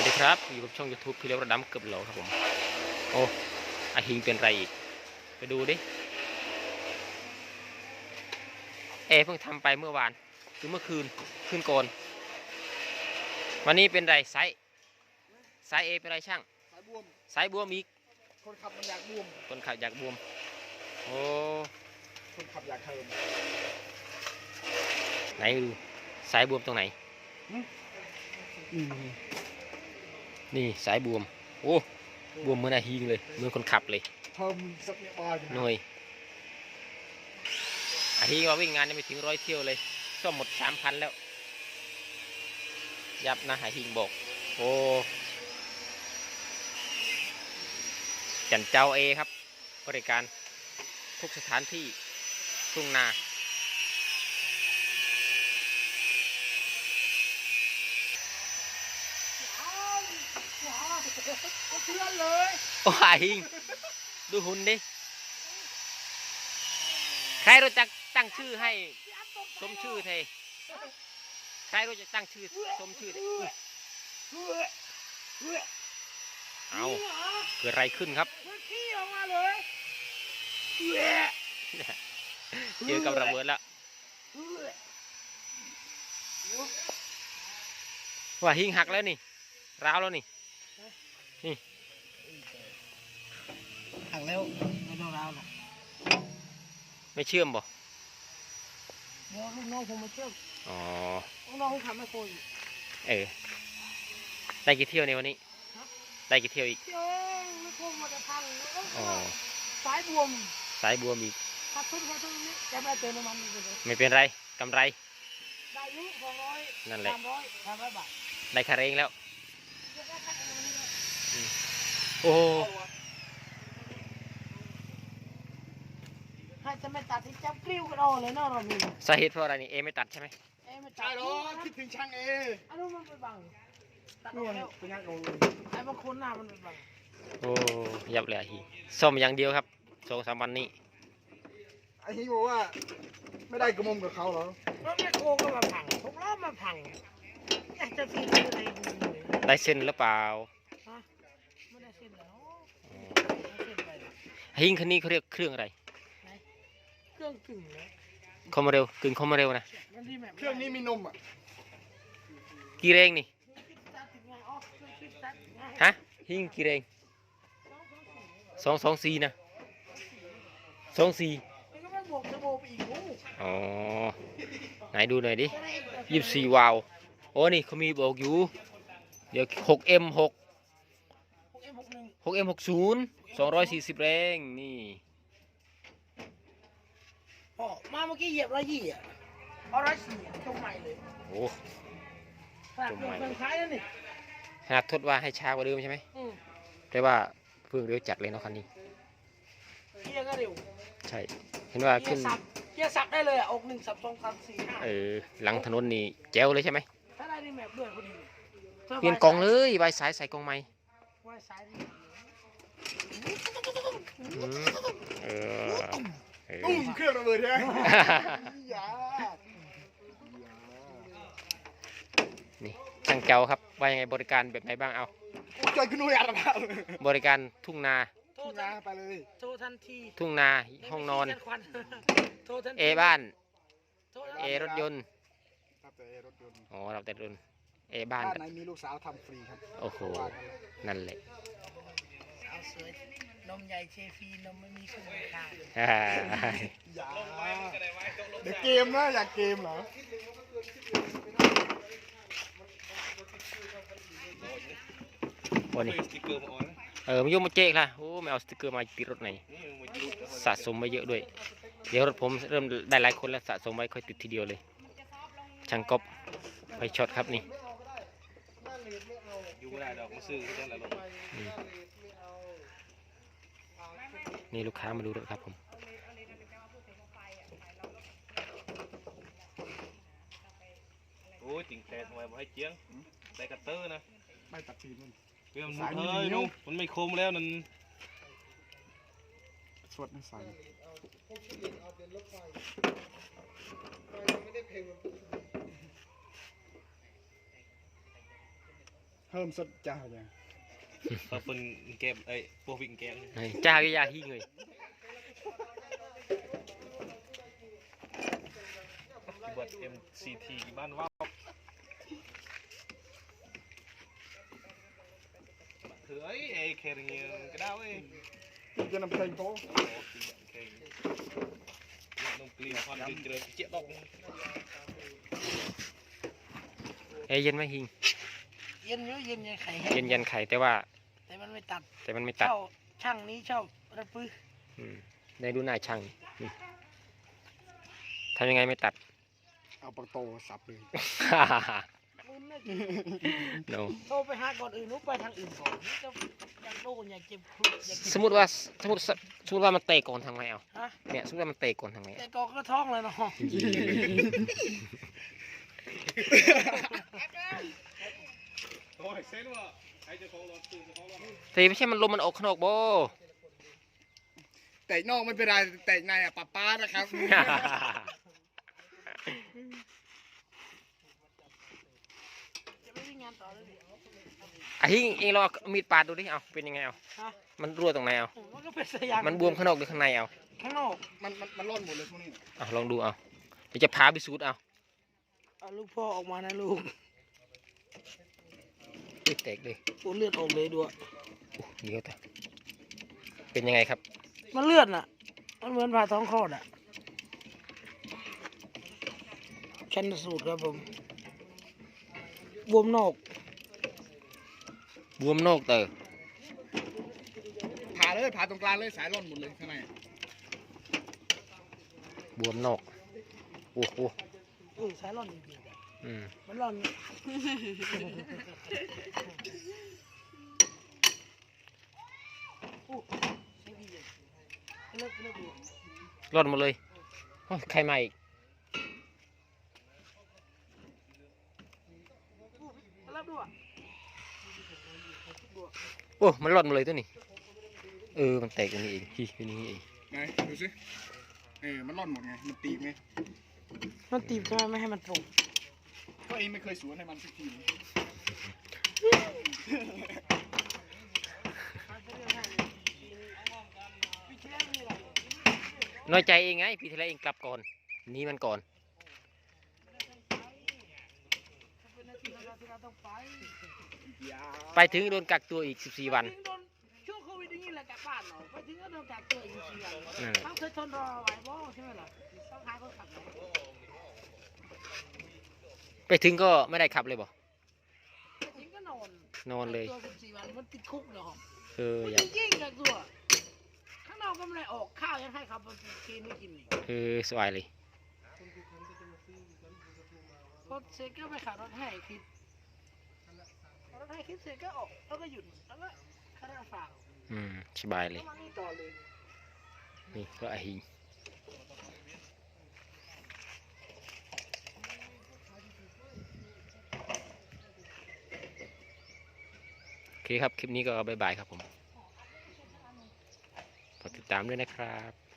วัสดีครับ อยู่กับช่อง YouTube พี่เล็กระดำเกือบโหลครับผม โอ้อาหิงเป็นไรอีก ไปดูดิ เอเพิ่งทำไปเมื่อวานหรือเมื่อคืน คืนก่อน วันนี้เป็นไรไซส์ไซส์เอเป็นไรช่างสายบวมไซส์บวมอีก คนขับมันอยากบวม คนขับอยากบวม โอ้ คนขับอยากเทิมไหนดูสายบวมตรงไหน นี่สายบวม โอ้บวมเหมือนอาหิงเลยเหมือนคนขับเลยเทิมสักเนี่ยบอยหน่วยอาทิตย์ว่าวิ่งงานยังไม่ถึงร้อยเที่ยวเลยซ่อมหมดสามพันแล้ว ยับนะหาหิงบอก โอ้จันเจ้าเอครับ บริการทุกสถานที่ทุ่งนา เพื่อนเลยโอ้อาหิงดูหุ่นดิ ใครรู้จักตั้งชื่อให้ สมชื่อเทใครรู้จักตั้งชื่อสมชื่อเทอุ๊ยเอาเกิดอะไรขึ้นครับขี้ออกมาเลยเจอกับระเบิดแล้วว่าหิงหักแล้วนี่ร้าวแล้วนี่ หักแล้วไม่ต้องราวหรอกไม่เชื่อมบ่เดี๋ยวลูกน้องผมมาเชื่อมอ๋อลูกน้องผมขับไม่โคยเออได้กี่เที่ยวในวันนี้ได้กี่เที่ยวอีกเจ้งไม่โคยมาจะพังแล้วก็อ๋อสายบวมสายบวมอีกขับขึ้นมาตรงนี้จะไม่เติมน้ำมันเลยไม่เป็นไรกำไรได้อยุสองร้อยนั่นแหละสามร้อยสามร้อยบาทได้คาเรงแล้วโอ้ ให้จะไม่ตัดที่จับกลิ้วกันเอาเลยเนาะเรามีสาเหตุเพราะอะไรนี่เอไม่ตัดใช่ไหมเอ้ยไม่ตัใช่ดหรอคิดถึงช่างเออันนู้นมันไปบังตัดอนู่อกนแล้วเป็นยังไงไอ้บางคนหน้ามันไปบังโอ้ยับเลยอะฮีซ่อมอย่างเดียวครับสองสามวันนี้ไอ้ฮีบอกว่า ไม่ได้กระมมกับเขาเหรอรถแมคโครก็มาพังทุกล้อมาพังอยากจะซื้ออะไรดีเลยได้เส้นหรือเปล่าฮะไม่ได้เส้นแล้วอ๋อไม่ได้เส้นไปหรอกหิงคันนี้เขาเรียกเครื่องอะไร เครื่องกึ่งเลยคอมเร็วกึ่งคอมเร็วนะมันดีแบบเครื่องนี้มีนมอะกี่เรงนี่คิดสตาร์ทถึงไงอ๋อเครื่องคิดสตาร์ทถึงไงฮะหิงกี่เรงสองสองสี่นะสองสี่มันก็ไม่บวกจะโบไปอีกโอ้อ๋อไหนดูหน่อยดิจะได้อีกแบบยี่สิบสี่วาล์วโอ้นี่เขามีบอกอยู่ เดี๋ยวหกเอ็มหกหกเอ็มหกหนึ่งหกเอ็มหกศูนย์สองร้อยสี่สิบแรงนี่ อ๋อมาเมื่อกี้เหยียบร้อยยี่อะเอาร้อยสี่อะตรงใหม่เลยโอ้ขนาดเครื่องเครื่องท้ายแล้วนี่ขนาดทดว่าให้ช้ากว่าเดิมใช่ไหมอืมแต่ว่าเพิ่งเร็วจัดเลยเนาะคันนี้ เกียร์ก็เร็วใช่ เห็นว่าเกีขึ้ยน ร์สับเกียร์สับได้เลยอะอกหนึ่งสับสองสับสี่ห้าเออ หลังถนนนี่แจ๋วเลยใช่ไหม ถ้าได้นี่แมปด้วยพอดีเปลี่ยนกล่องเลยใบสายใส่กล่องใหม่ไว้ซ้ายนี่อืมเออเออ ตุ้มเครื่องระเบิดใช่ไหมอย่านี่ช่างเจ้าครับ ว่ายังไงบริการแบบไหนบ้างเอาจอยคุณนุ้ยอะไรบ้างบริการทุ่งนา โทรทุ่งทันานไปเลย โทรทันทีทุ่งนา ห้องนอนไม่มีเสียควันโทรทันทีเอบ้านโทรทันเอทีรถยนต์ครับแต่รถยนต์อ๋อเราแต่รถยนต์เอบ้านบ้านไหนมีลูกสาวทำฟรีครับ โอ้โหว่ากันเลยนั่นแหละสาวสวย นมใหญ่เชฟีนมไม่มีสูงค่ะอ่าอย่าเดี๋ยวเกมนะอยากเกมเหรอวันนี้เออมันยกมาเจ๊กละโอ้ไม่เอาสติกเกอร์มาติดรถไหนสะสมไว้เยอะด้วย เดี๋ยวรถผมเริ่มได้หลายคนแล้วสะสมไว้ค่อยติดทีเดียวเลยช่างกบไปช็อตครับนี่อยู่ไม่ได้ดอกมาซื้อก็ได้ละลงอืม นี่ลูกค้ามาดูรถครับผมโอ้ยติ่งแต่ทำไมบอกให้เจียงแต่กระเตอร์นะไม่ตัดทีมันเพื่อนสายมันเฮ้ยเหนียวนู่นมันไม่คมแล้วนั่นสวดไม่ใส่เพิ่มสดจ้าเนี่ยเราเป็นเกมไอ้พวกวิ่งเกมเฮ้ยจ้าวิยาหิง เลยที่บัด MCT กี่บ้านว่าวเฮ้ยไอ้แคริเงียก็ได้เว้ยจะนำเพลงโตโอ้ตีแบบแคริน้องกลีนความยืนเจริญเจี๊ยบดอกเอ้ยเย็นไหมหิงเย็นอยู่เย็นยังไข่เย็นยันไข่แต่ว่าแต่มันไม่ตัดแต่มันไม่ตัดเช่าช่างนี้เช่าระปื้ออืมได้ดูหน้าช่างนี่ทำยังไงไม่ตัด เอาปากโตสับเลย มึนนะโน โทรไปหาก่อนอื่นนุกไปทางอื่นก่อนนี่จะอยากโดนอยากเจ็บครุฑอยากเจ็บสมมติว่าสมมติสมมติว่ามันเตะก่อนทำไงเอาฮะเนี่ยสมมติว่ามันเตะก่อนทำไงแต่กอก็ท้องเลยเนาะโอ้ยเซนว่า ไอ้เจ้าของรถตื่นเจ้าของรถเตะไม่ใช่มันลมมันออกข้างนอกโบแต่นอกไม่เป็นไรแต่ในอะป้าป้านะครับจะไม่วิ่งงานต่อเลยดิไอ้หิงเองลองเอามีดปาดดูดิเอาเป็นยังไงเอาฮะ มันรั่วตรงไหนเอามันก็เป็นสยามมันบวมข้างนอกหรือข้างในเอาข้างนอกมันมันมันร่อนหมดเลยพวกนี้ เอาลองดูเอาเดี๋ยวจะพาไปสูดเอาเอาลูกพ่อออกมานะลูกอุ้ ยแตกเลยโอ้เลือดออกเลยด้วยอู้เดี๋ยวแต่เป็นยังไงครับ มันเลือดน่ะ มันเหมือนผ่าท้องคลอดอะชันสูตรครับผมบวมนอกบวมนอกเตอผ่าเลยผ่าตรงกลางเลยสายร่อนหมดเลยข้างในบวมนอกโอ้โหเออสายร่อนจริงๆ อะอืมมันร่อนอู้ใช้ดีเลยเลิกเลิกดูรอดหมดเลยโอ้ยใครมาอีกเลิกดูอะโอ้ มันรอดหมดเลยตัวนี้ เออ มันแตกตรงนี้เองที่ตรงนี้เองไหนดูสิ เออ มันร่อนหมดไง มันตีบไง มันตีบทำไมไม่ให้มันตรง ก็เองไม่เคยสวนให้มันสักทีน้อยใจเองไงปีที่แล้วเองกลับก่อนหนี้มันก่อนไปถึงโดนกักตัวอีก 14 วันช่วงโควิดอย่างนี้แหละกลับบ้านเนาะไปถึงก็โดนกักตัวอีกสี่วันนั่นแหละ เขาเคยทนรอไหวบ่ใช่ไหมล่ะต้องหาคนขับไหน ไปถึงก็ไม่ได้ขับเลยบ่ไปถึงก็นอนนอนเลยกักตัวสิบสี่วันมันติดคุกเนาะเออมันอยากจริงๆกักตัวข้างนอกก็ไม่ได้ออกข้าวยังให้เขาไปกินไม่กินอีกเออสบายเลยรถเสร็จก็ไปขับรถให้คิดขับรถให้คิดเสร็จก็ออกแล้วก็หยุดแล้วก็ข้าราชการอืมสบายเลแล้ยวมานี่ต่อเลย นี่ก็ไอหิงโอเค ครับ คลิปนี้ก็บายบายครับผมฝากติดตามด้วยนะครับ